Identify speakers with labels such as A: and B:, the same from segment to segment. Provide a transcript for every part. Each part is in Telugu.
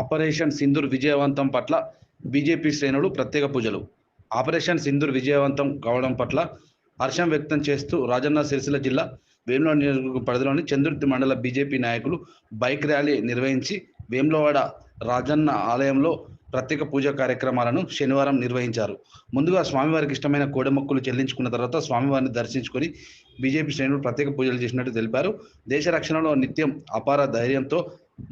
A: ఆపరేషన్ సింధూర్ విజయవంతం పట్ల బీజేపీ శ్రేణులు ప్రత్యేక పూజలు. ఆపరేషన్ సింధూర్ విజయవంతం కావడం పట్ల హర్షం వ్యక్తం చేస్తూ రాజన్న సిరిసిల్ల జిల్లా వేములవాడ నియోజకవర్గ పరిధిలోని చంద్రుర్తి మండల బీజేపీ నాయకులు బైక్ ర్యాలీ నిర్వహించి వేములవాడ రాజన్న ఆలయంలో ప్రత్యేక పూజా కార్యక్రమాలను శనివారం నిర్వహించారు. ముందుగా స్వామివారికి ఇష్టమైన కోడెమొక్కులు చెల్లించుకున్న తర్వాత స్వామివారిని దర్శించుకొని బీజేపీ శ్రేణులు ప్రత్యేక పూజలు చేసినట్టు తెలిపారు. దేశ రక్షణలో నిత్యం అపార ధైర్యంతో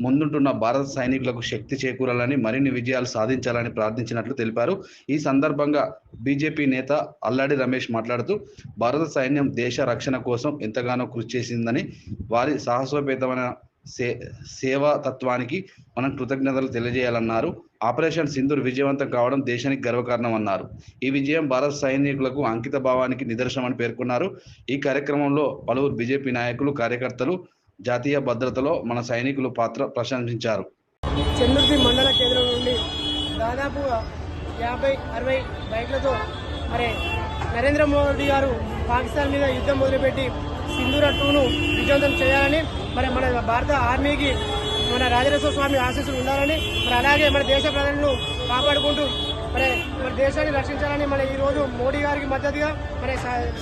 A: ముందుంటున్న భారత సైనికులకు శక్తి చేకూరాలని మరిన్ని విజయాలు సాధించాలని ప్రార్థించినట్లు తెలిపారు. ఈ సందర్భంగా బీజేపీ నేత అల్లాడి రమేష్ మాట్లాడుతూ భారత సైన్యం దేశ రక్షణ కోసం ఎంతగానో కృషి చేసిందని వారి సాహసోపేతమైన సే సేవా తత్వానికి మనం కృతజ్ఞతలు తెలియజేయాలన్నారు. ఆపరేషన్ సింధూర్ విజయవంతం కావడం దేశానికి గర్వకారణం అన్నారు ఈ విజయం భారత సైనికులకు అంకిత భావానికి నిదర్శనమని పేర్కొన్నారు. ఈ కార్యక్రమంలో పలువురు బీజేపీ నాయకులు కార్యకర్తలు జాతీయ భద్రతలో మన సైనికులు పాత్ర ప్రశంసించారు.
B: చెన్నుర్తి మండల కేంద్రం నుండి దాదాపు యాభై అరవై బైక్లతో మరి నరేంద్ర మోదీ గారు పాకిస్తాన్ మీద యుద్ధం మొదలుపెట్టి సింధూర టూను విజయవంతం చేయాలని మరి మన భారత ఆర్మీకి మన రాజరాజేశ్వర స్వామి ఆశీస్సులు ఉండాలని మరి అలాగే మన దేశ ప్రజలను కాపాడుకుంటూ మన మన దేశాన్ని రక్షించాలని మన ఈరోజు మోడీ గారికి మద్దతుగా మన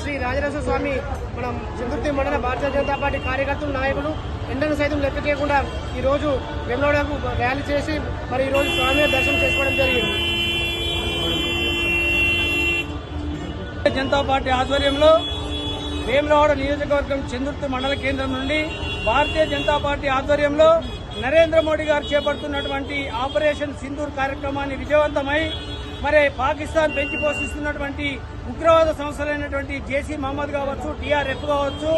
B: శ్రీ రాజరాజ స్వామి మన చతుర్థి మండల భారతీయ జనతా పార్టీ కార్యకర్తలు నాయకులు ఎండను సైతం లెక్క చేయకుండా ఈ రోజు ర్యాలీ చేసి మరి ఈరోజు స్వామి దర్శనం చేసుకోవడం జరిగింది.
C: జనతా పార్టీ ఆధ్వర్యంలో వేములవాడ నియోజకవర్గం చందుర్తి మండల కేంద్రం నుండి భారతీయ జనతా పార్టీ ఆధ్వర్యంలో నరేంద్ర మోడీ గారు చేపడుతున్నటువంటి ఆపరేషన్ సింధూర్ కార్యక్రమాన్ని విజయవంతమై మరి పాకిస్తాన్ పెంచి పోషిస్తున్నటువంటి ఉగ్రవాద సంస్థలైనటువంటి జేసీ మహమ్మద్ కావచ్చు టీఆర్ఎఫ్ కావచ్చు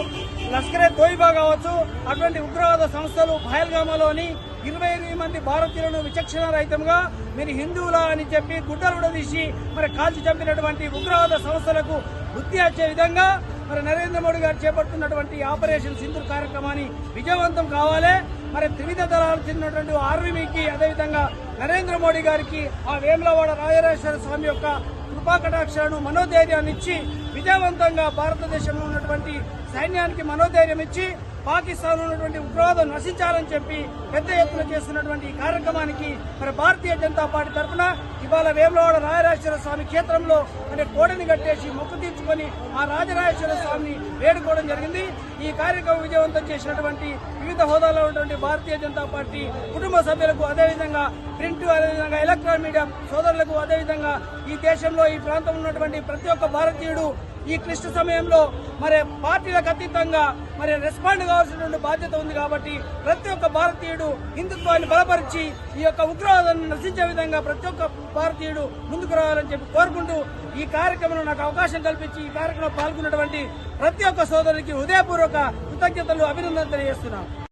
C: లష్కరే తోయిబా కావచ్చు అటువంటి ఉగ్రవాద సంస్థలు పహల్గామాలోని ఇరవై ఎనిమిది మంది భారతీయులను విచక్షణ రహితంగా మీరు హిందువులా అని చెప్పి గుడ్డలు ఉడదీసి మరి కాల్చి చంపినటువంటి ఉగ్రవాద సంస్థలకు బుద్ధి వచ్చే విధంగా మరి నరేంద్ర మోడీ గారు చేపడుతున్నటువంటి ఆపరేషన్ సింధు కార్యక్రమాన్ని విజయవంతం కావాలి. మరి త్రివిధ దళాలు చెందినటువంటి ఆర్మీకి అదేవిధంగా నరేంద్ర మోడీ గారికి ఆ వేములవాడ రాజరాజేశ్వర స్వామి యొక్క కృపాకటాక్షాలను మనోధైర్యాన్ని ఇచ్చి విజయవంతంగా భారతదేశంలో ఉన్నటువంటి సైన్యానికి మనోధైర్యం ఇచ్చి పాకిస్తాన్ ఉన్నటువంటి ఉగ్రవాదం నశించాలని చెప్పి పెద్ద ఎత్తున చేస్తున్నటువంటి ఈ కార్యక్రమానికి మరి భారతీయ జనతా పార్టీ తరఫున ఇవాళ వేములవాడ రాజరాజేశ్వర స్వామి క్షేత్రంలో అంటే కోడని కట్టేసి మొక్కు తీర్చుకొని ఆ రాజరాజేశ్వర స్వామిని వేడుకోవడం జరిగింది. ఈ కార్యక్రమం విజయవంతం చేసినటువంటి వివిధ హోదాలో ఉన్నటువంటి భారతీయ జనతా పార్టీ కుటుంబ సభ్యులకు అదేవిధంగా ప్రింట్ అదేవిధంగా ఎలక్ట్రానిక్ మీడియా సోదరులకు అదేవిధంగా ఈ దేశంలో ఈ ప్రాంతంలో ఉన్నటువంటి ప్రతి ఒక్క భారతీయుడు ఈ క్లిష్ట సమయంలో మరి పార్టీలకు అతీతంగా మరి రెస్పాండ్ కావాల్సినటువంటి బాధ్యత ఉంది కాబట్టి ప్రతి ఒక్క భారతీయుడు హిందుత్వాన్ని బలపరిచి ఈ యొక్క ఉగ్రవాదాన్ని నశించే విధంగా ప్రతి ఒక్క భారతీయుడు ముందుకు రావాలని చెప్పి కోరుకుంటూ ఈ కార్యక్రమంలో నాకు అవకాశం కల్పించి ఈ కార్యక్రమంలో పాల్గొన్నటువంటి ప్రతి ఒక్క సోదరునికి హృదయపూర్వక కృతజ్ఞతలు అభినందన తెలియజేస్తున్నాను.